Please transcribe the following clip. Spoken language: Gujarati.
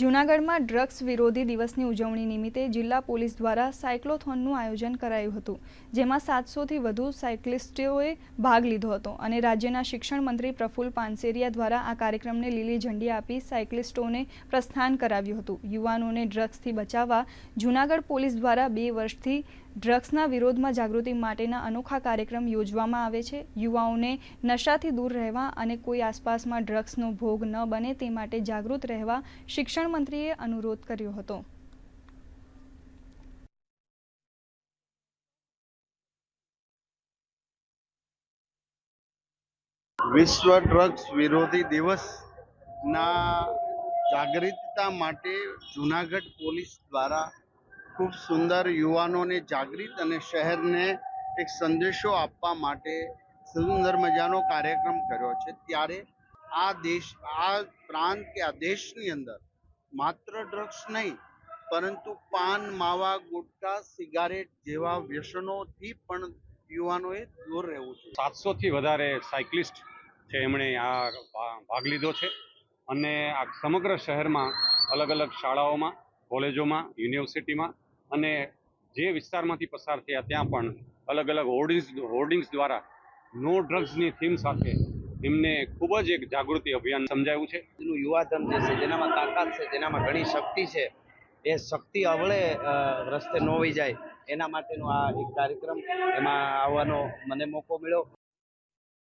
જૂનાગઢમાં ડ્રગ્સ વિરોધી દિવસની ઉજવણી નિમિત્તે જિલ્લા પોલીસ દ્વારા સાયક્લોથોનનું આયોજન કરાયું હતું, જેમાં સાતસોથી વધુ સાયકલિસ્ટોએ ભાગ લીધો હતો અને રાજ્યના શિક્ષણ મંત્રી પ્રફુલ પાનસેરિયા દ્વારા આ કાર્યક્રમને લીલી ઝંડી આપી સાયકલિસ્ટોને પ્રસ્થાન કરાવ્યું હતું. યુવાનોને ડ્રગ્સથી બચાવવા જૂનાગઢ પોલીસ દ્વારા બે વર્ષથી ડ્રગ્સના વિરોધમાં જાગૃતિ માટેના અનોખા કાર્યક્રમ યોજવામાં આવે છે. યુવાઓને નશાથી દૂર રહેવા અને કોઈ આસપાસમાં ડ્રગ્સનો ભોગ ન બને તે માટે જાગૃત રહેવા શિક્ષણ મંત્રીએ અનુરોધ કર્યો હતો. વિશ્વ ડ્રગ્સ વિરોધી દિવસના જાગૃતતા માટે જૂનાગઢ પોલીસ દ્વારા ખૂબ સુંદર યુવાનોને જાગૃત અને શહેરને એક સંદેશો આપવા માટે સુંદર મજાનો કાર્યક્રમ કર્યો છે. ત્યારે આ દેશ, આ પ્રાંત કે આ દેશની અંદર માત્ર ડ્રગ્સ નહીં, પરંતુ પાન, માવા, ગુટકા, સિગારેટ જેવા વ્યસનોથી પણ યુવાનોએ દૂર રહેવું જોઈએ. સાતસોથી વધારે સાયકલિસ્ટ છે એમણે આ ભાગ લીધો છે અને આ સમગ્ર શહેરમાં અલગ અલગ શાળાઓમાં, કોલેજોમાં, યુનિવર્સિટીમાં અને જે વિસ્તારમાંથી પસાર થયા, ત્યાં પણ અલગ અલગ હોર્ડિંગ્સ હોર્ડિંગ્સ દ્વારા નો ડ્રગ્સની થીમ સાથે એમને ખૂબ જ એક જાગૃતિ અભિયાન સમજાયું છે. એનું યુવાધન જે છે, જેનામાં તાકાત છે, જેનામાં ઘણી શક્તિ છે, એ શક્તિ અવળે રસ્તે નોવી જાય. એના માટેનો આ એક કાર્યક્રમ એમાં આવવાનો મને મોકો મળ્યો.